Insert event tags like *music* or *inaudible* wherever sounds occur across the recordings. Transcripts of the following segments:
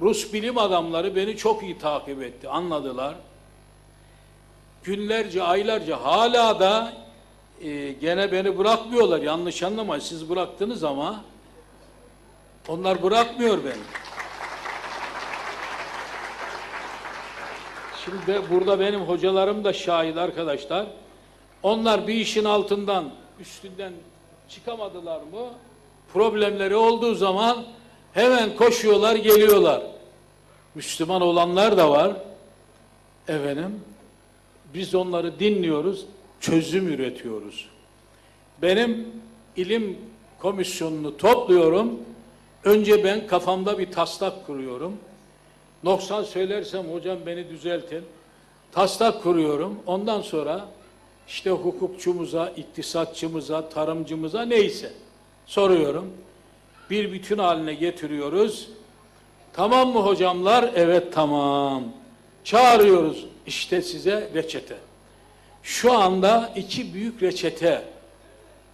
Rus bilim adamları beni çok iyi takip etti, anladılar. Günlerce, aylarca hala da e, gene beni bırakmıyorlar. Yanlış anlamayın, siz bıraktınız ama onlar bırakmıyor beni. Şimdi burada benim hocalarım da şahit arkadaşlar. Onlar bir işin altından, üstünden çıkamadılar mı? Problemleri olduğu zaman hemen koşuyorlar, geliyorlar. Müslüman olanlar da var. Efendim, biz onları dinliyoruz, çözüm üretiyoruz. Benim ilim komisyonunu topluyorum. Önce ben kafamda bir taslak kuruyorum. Noksan söylersem hocam beni düzeltin. Taslak kuruyorum. Ondan sonra işte hukukçumuza, iktisatçımıza, tarımcımıza neyse soruyorum. Bir bütün haline getiriyoruz. Tamam mı hocamlar? Evet tamam. Çağırıyoruz. İşte size reçete. Şu anda iki büyük reçete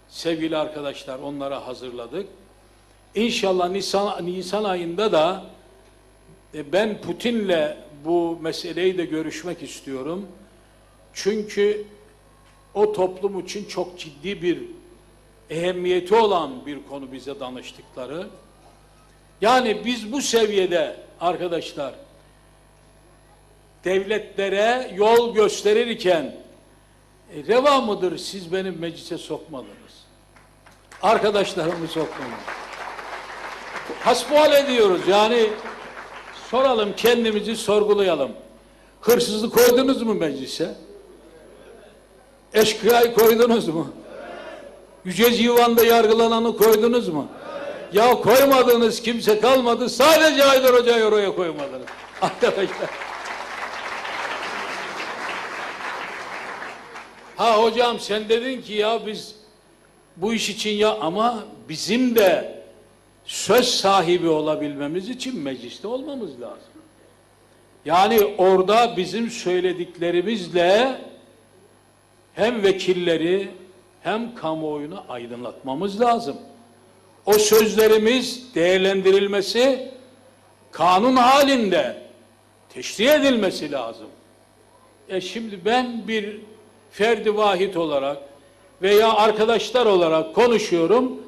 sevgili arkadaşlar onlara hazırladık. İnşallah Nisan, Nisan ayında da e, ben Putin'le bu meseleyi de görüşmek istiyorum. Çünkü o toplum için çok ciddi bir ehemmiyeti olan bir konu bize danıştıkları. Yani biz bu seviyede arkadaşlar devletlere yol gösterirken e, reva mıdır siz benim meclise sokmadınız? Arkadaşlarımı sokmadınız. Hasbuhal ediyoruz yani soralım kendimizi sorgulayalım. Hırsızı koydunuz mu meclise? Eşkıyayı koydunuz mu? Yüce Civan'da yargılananı koydunuz mu? Ya koymadığınız kimse kalmadı. Sadece Haydar Hoca'yı oraya koymadınız. *laughs* Arkadaşlar. Ha hocam sen dedin ki ya biz bu iş için ya ama bizim de söz sahibi olabilmemiz için mecliste olmamız lazım. Yani orada bizim söylediklerimizle hem vekilleri hem kamuoyunu aydınlatmamız lazım. O sözlerimiz değerlendirilmesi kanun halinde teşri edilmesi lazım. E şimdi ben bir ferdi vahit olarak veya arkadaşlar olarak konuşuyorum.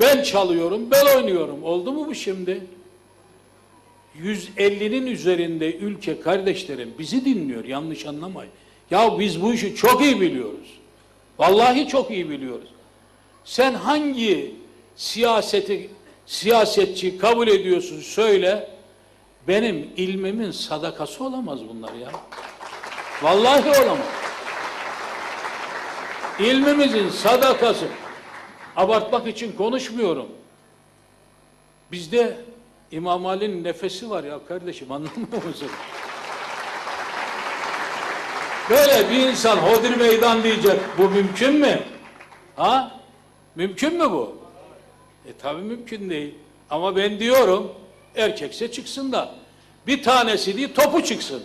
Ben çalıyorum, ben oynuyorum. Oldu mu bu şimdi? 150'nin üzerinde ülke kardeşlerim bizi dinliyor. Yanlış anlamayın. Ya biz bu işi çok iyi biliyoruz. Vallahi çok iyi biliyoruz. Sen hangi siyaseti siyasetçi kabul ediyorsun söyle. Benim ilmimin sadakası olamaz bunlar ya. Vallahi olamaz. İlmimizin sadakası. Abartmak için konuşmuyorum. Bizde İmam Ali'nin nefesi var ya kardeşim anlamıyor musun? Böyle bir insan hodri meydan diyecek. Bu mümkün mü? Ha? Mümkün mü bu? E tabi mümkün değil. Ama ben diyorum erkekse çıksın da bir tanesi değil topu çıksın.